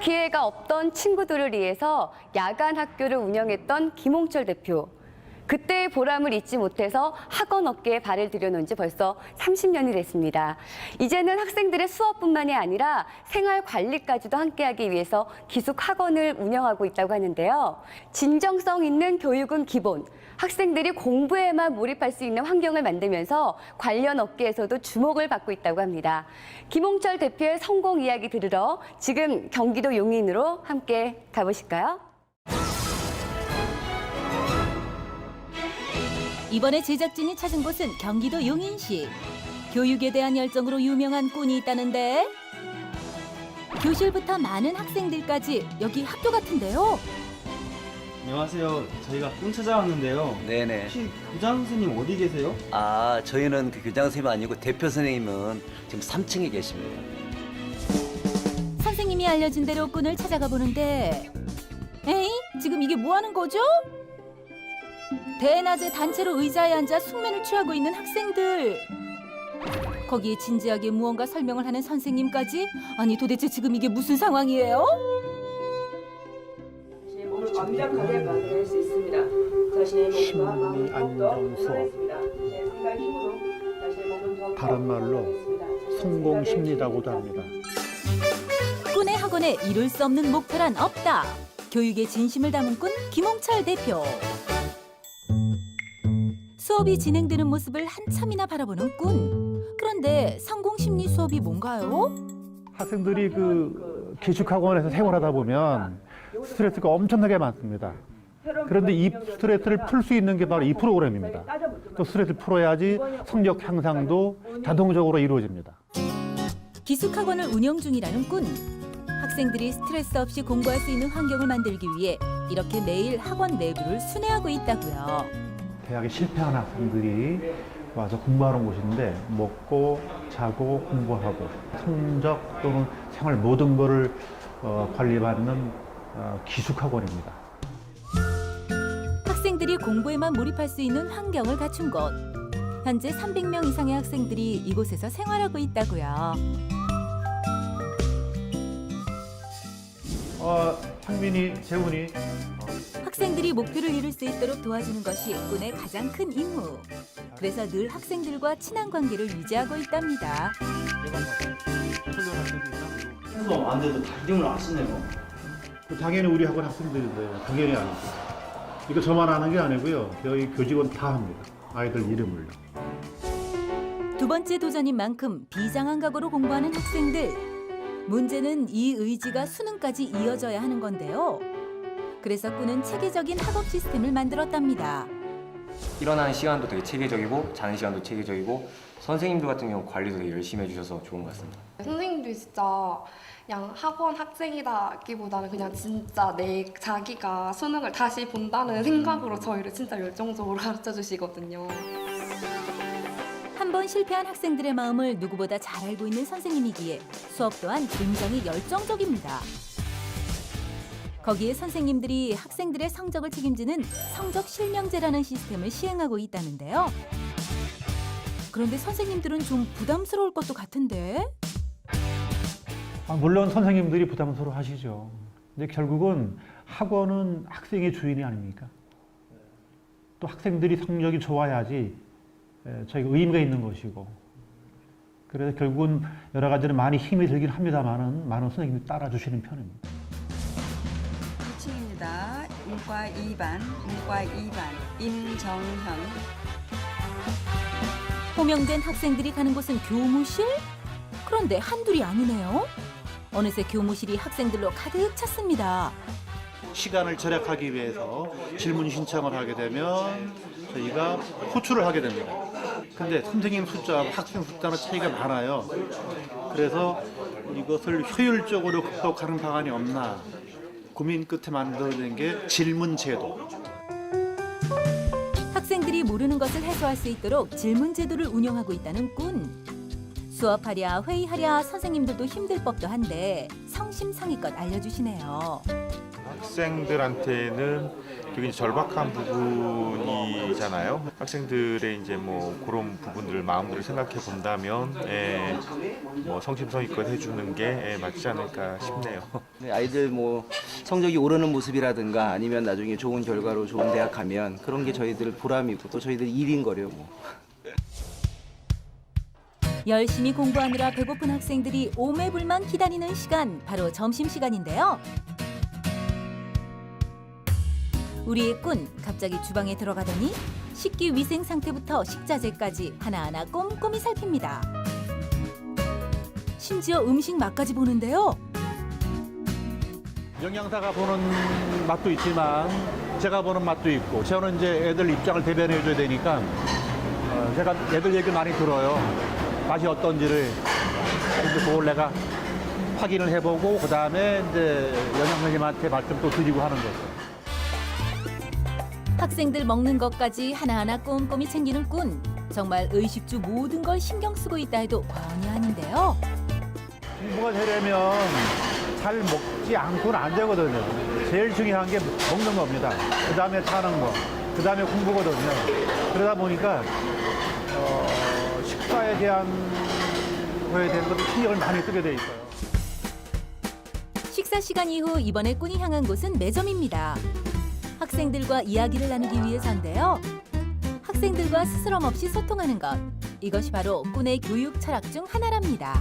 기회가 없던 친구들을 위해서 야간 학교를 운영했던 김홍철 대표. 그때의 보람을 잊지 못해서 학원 업계에 발을 들여놓은 지 벌써 30년이 됐습니다. 이제는 학생들의 수업뿐만이 아니라 생활 관리까지도 함께하기 위해서 기숙 학원을 운영하고 있다고 하는데요. 진정성 있는 교육은 기본. 학생들이 공부에만 몰입할 수 있는 환경을 만들면서 관련 업계에서도 주목을 받고 있다고 합니다. 김홍철 대표의 성공 이야기 들으러 지금 경기도 용인으로 함께 가보실까요? 이번에 제작진이 찾은 곳은 경기도 용인시. 교육에 대한 열정으로 유명한 꾼이 있다는데 교실부터 많은 학생들까지 여기 학교 같은데요. 안녕하세요. 저희가 꿈 찾아왔는데요. 네네. 혹시 교장 선생님 어디 계세요? 아, 저희는 그 교장 선생님 아니고 대표 선생님은 지금 3층에 계십니다. 선생님이 알려준 대로 꾼을 찾아가 보는데 에이 지금 이게 뭐 하는 거죠? 대낮에 단체로 의자에 앉아 숙면을 취하고 있는 학생들 거기에 진지하게 무언가 설명을 하는 선생님까지 아니 도대체 지금 이게 무슨 상황이에요? 자신의 몸을 완벽하게 만들어낼 수 있습니다. 자신의 몸과 마음을 더욱더 안정했습니다. 제 생각 힘으로 자신의 몸을 더욱더 다른 말로 안정했습니다. 성공 심리라고도 합니다. 꾼의 학원에 이룰 수 없는 목표란 없다. 교육의 진심을 담은 꾼 김홍철 대표. 수업이 진행되는 모습을 한참이나 바라보는 꾼. 그런데 성공 심리 수업이 뭔가요? 학생들이 그 기숙학원에서 생활하다 보면 스트레스가 엄청나게 많습니다. 그런데 이 스트레스를 풀 수 있는 게 바로 이 프로그램입니다. 또 스트레스를 풀어야지 성적 향상도 자동적으로 이루어집니다. 기숙학원을 운영 중이라는 꾼. 학생들이 스트레스 없이 공부할 수 있는 환경을 만들기 위해 이렇게 매일 학원 내부를 순회하고 있다고요. 대학에 실패한 학생들이 와서 공부하는 곳인데 먹고 자고 공부하고 성적 또는 생활 모든 것을 어, 관리받는 어, 기숙학원입니다. 학생들이 공부에만 몰입할 수 있는 환경을 갖춘 곳. 현재 300명 이상의 학생들이 이곳에서 생활하고 있다고요. 어, 창민이, 재훈이 학생들이 목표를 이룰 수 있도록 도와주는 것이 꾼의 가장 큰 임무. 그래서 늘 학생들과 친한 관계를 유지하고 있답니다. 수업 안 돼도 다 이름을 아시네요. 그 당연히 우리 학원 학생들인데 당연히 아니죠. 이거 저만 아는 게 아니고요. 저희 교직원 다 합니다. 아이들 이름을요. 두 번째 도전인 만큼 비장한 각오로 공부하는 학생들. 문제는 이 의지가 수능까지 이어져야 하는 건데요. 그래서 꾼은 체계적인 학업 시스템을 만들었답니다. 일어나는 시간도 되게 체계적이고 자는 시간도 체계적이고 선생님들 같은 경우 관리도 되게 열심히 해주셔서 좋은 것 같습니다. 선생님들이 진짜 그냥 학원 학생이다기보다는 그냥 진짜 내 자기가 수능을 다시 본다는 생각으로 저희를 진짜 열정적으로 가르쳐 주시거든요. 한 번 실패한 학생들의 마음을 누구보다 잘 알고 있는 선생님이기에 수업 또한 굉장히 열정적입니다. 거기에 선생님들이 학생들의 성적을 책임지는 성적 실명제라는 시스템을 시행하고 있다는데요. 그런데 선생님들은 좀 부담스러울 것도 같은데 아, 물론 선생님들이 부담스러워 하시죠. 근데 결국은 학원은 학생의 주인이 아닙니까? 또 학생들이 성적이 좋아야지 에, 저희가 의미가 있는 것이고 그래서 결국은 여러 가지로 많이 힘이 들긴 합니다만은 많은 선생님이 따라주시는 편입니다. 2층입니다. 문과 2반, 문과 2반 임정현. 호명된 학생들이 가는 곳은 교무실? 그런데 한둘이 아니네요. 어느새 교무실이 학생들로 가득 찼습니다. 시간을 절약하기 위해서 질문 신청을 하게 되면 저희가 호출을 하게 됩니다. 근데 선생님 숫자와 학생 숫자는 차이가 많아요. 그래서 이것을 효율적으로 극복하는 방안이 없나 고민 끝에 만들어낸 게 질문 제도. 학생들이 모르는 것을 해소할 수 있도록 질문 제도를 운영하고 있다는 꾼. 수업하랴 회의하랴 선생님들도 힘들 법도 한데 성심성의껏 알려주시네요. 학생들한테는 되게 이제 절박한 부분이잖아요. 학생들의 이제 뭐 그런 부분들을 마음들을 생각해 본다면 예, 뭐 성심성의껏 해주는 게 예, 맞지 않을까 싶네요. 네, 아이들 뭐 성적이 오르는 모습이라든가 아니면 나중에 좋은 결과로 좋은 대학 가면 그런 게 저희들 보람이고 또 저희들 일인 거래요. 뭐. 열심히 공부하느라 배고픈 학생들이 오매불만 기다리는 시간 바로 점심 시간인데요. 우리의 꾼 갑자기 주방에 들어가더니 식기 위생 상태부터 식자재까지 하나하나 꼼꼼히 살핍니다. 심지어 음식 맛까지 보는데요. 영양사가 보는 맛도 있지만 제가 보는 맛도 있고 저는 이제 애들 입장을 대변해 줘야 되니까 어, 제가 애들 얘기를 많이 들어요. 맛이 어떤지를 근데 그걸 내가 확인을 해보고 그 다음에 이제 영양 선생님한테 말씀 또 드리고 하는 거죠. 학생들 먹는 것까지 하나하나 꼼꼼히 챙기는 꾼. 정말 의식주 모든 걸 신경 쓰고 있다 해도 과언이 아닌데요. 공부가 되려면 잘 먹지 않고는 안 되거든요. 제일 중요한 게 먹는 겁니다. 그 다음에 사는 거, 그 다음에 공부거든요. 그러다 보니까 어, 식사에 대한 거에 대한 것도 신경을 많이 쓰게 돼 있어요. 식사 시간 이후 이번에 꾼이 향한 곳은 매점입니다. 학생들과 이야기를 나누기 위해서인데요. 학생들과 스스럼 없이 소통하는 것. 이것이 바로 꾼의 교육 철학 중 하나랍니다.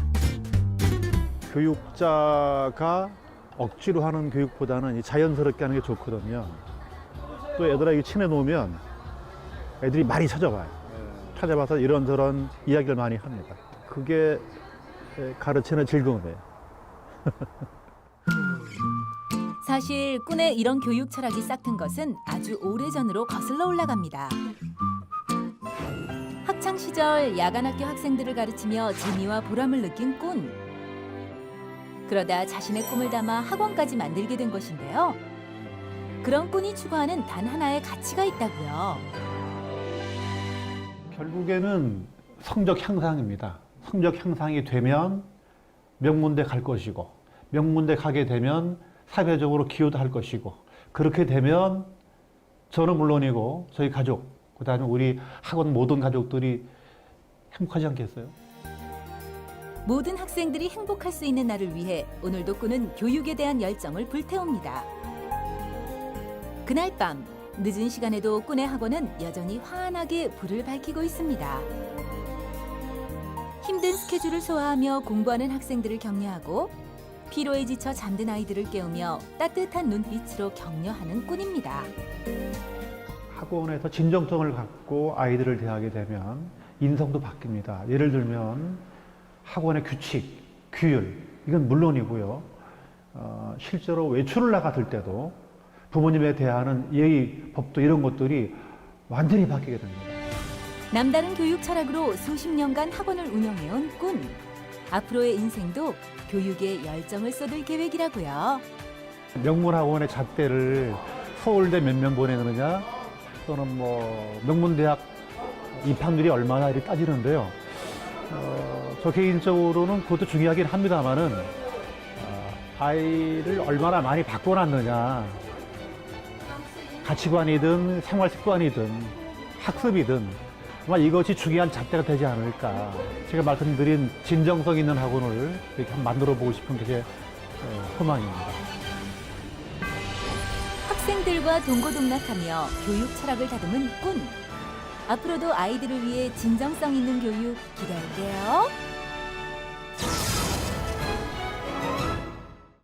교육자가 억지로 하는 교육보다는 이 자연스럽게 하는 게 좋거든요. 또 애들하고 친해 놓으면 애들이 많이 찾아와요. 찾아와서 이런저런 이야기를 많이 합니다. 그게 가르치는 즐거움이에요. 사실 꾼의 이런 교육 철학이 싹튼 것은 아주 오래전으로 거슬러 올라갑니다. 학창 시절 야간 학교 학생들을 가르치며 재미와 보람을 느낀 꾼. 그러다 자신의 꿈을 담아 학원까지 만들게 된 것인데요. 그런 꾼이 추구하는 단 하나의 가치가 있다고요. 결국에는 성적 향상입니다. 성적 향상이 되면 명문대 갈 것이고 명문대 가게 되면 사회적으로 기여도 할 것이고 그렇게 되면 저는 물론이고 저희 가족 그다음에 우리 학원 모든 가족들이 행복하지 않겠어요? 모든 학생들이 행복할 수 있는 날을 위해 오늘도 꾼은 교육에 대한 열정을 불태웁니다. 그날 밤 늦은 시간에도 꾼의 학원은 여전히 환하게 불을 밝히고 있습니다. 힘든 스케줄을 소화하며 공부하는 학생들을 격려하고 피로에 지쳐 잠든 아이들을 깨우며 따뜻한 눈빛으로 격려하는 꾼입니다. 학원에서 진정성을 갖고 아이들을 대하게 되면 인성도 바뀝니다. 예를 들면 학원의 규칙, 규율 이건 물론이고요. 어, 실제로 외출을 나갔을 때도 부모님에 대하는 예의, 법도 이런 것들이 완전히 바뀌게 됩니다. 남다른 교육 철학으로 수십 년간 학원을 운영해온 꾼. 앞으로의 인생도 교육에 열정을 쏟을 계획이라고요. 명문학원의 잣대를 서울대 몇 명 보내느냐 또는 뭐 명문대학 입학률이 얼마나 이렇게 따지는데요. 어, 저 개인적으로는 그것도 중요하긴 합니다만은 어, 아이를 얼마나 많이 바꿔놨느냐 가치관이든 생활 습관이든 학습이든 아마 이것이 중요한 잣대가 되지 않을까. 제가 말씀드린 진정성 있는 학원을 이렇게 한번 만들어 보고 싶은 게 제 소망입니다. 학생들과 동고동락하며 교육 철학을 다듬은 꾼. 앞으로도 아이들을 위해 진정성 있는 교육 기대할게요.